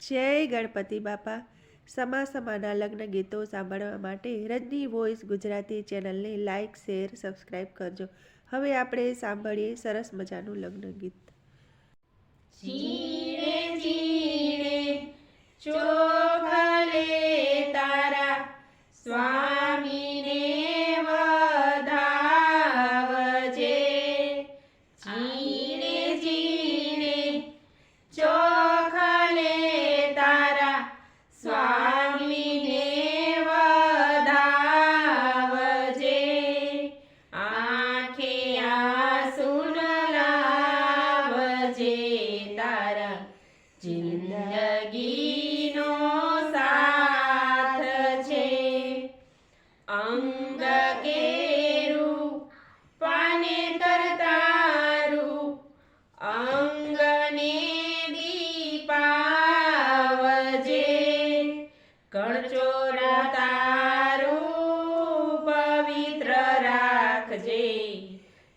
જય ગણપતિ બાપા. સમા સમાના લગ્ન ગીતો સાંભળવા માટે રજની વોઇસ ગુજરાતી ચેનલને લાઇક શેર સબસ્ક્રાઈબ કરજો. હવે આપણે સાંભળીએ સરસ મજાનું લગ્ન ગીત. જીણે જિંદગીનો સાથ છે. અંગ કેરું પાને તરતારું અંગને દીપાવજે. કણચોરા તારું પવિત્ર રાખજે.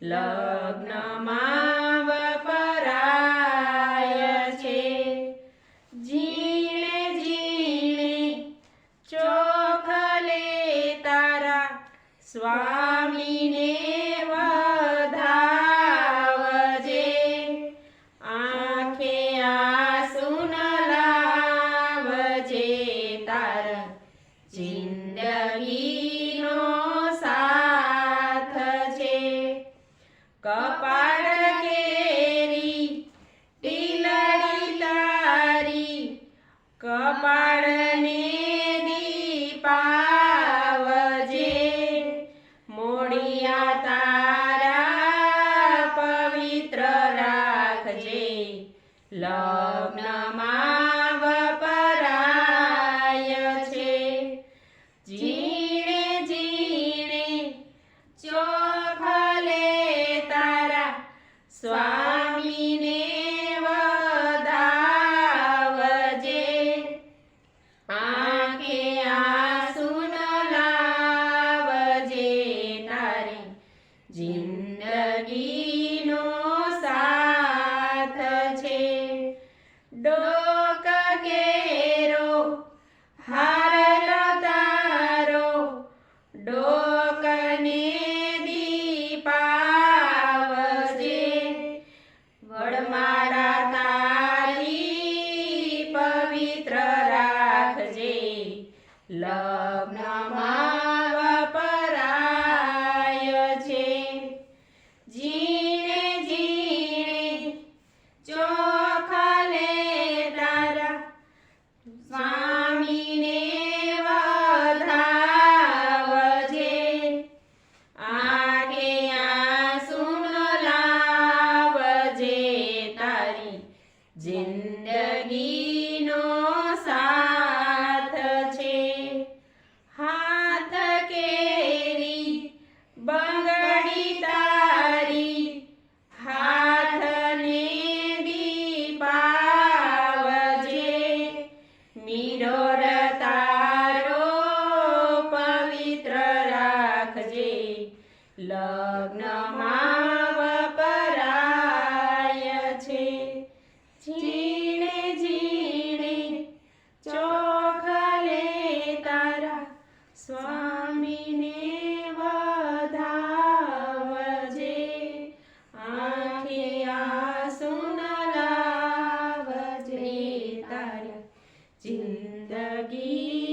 લગ્નમાં સ્વામીને વધાવજે. આંખે આંસુ ન લાવજે તારા. જિંદગીનો સાથ છે. કપાળ કેરી તારી, કપાળને દીપાવજે લગ્નમાં વપરાય છે. જીણે જીણે ચોખલે તારા સ્વામીને વધાવજે આંખે આંસુ લાવજે તારી જિંદગીનો સાથ છે. No. જિંદગીનો સાથ છે. હાથ કેરી બંગડી તારી હાથને દીપાવજે મીરોર તારો પવિત્ર રાખજે. લગ્નમાં લાવજે તારા જિંદગીનો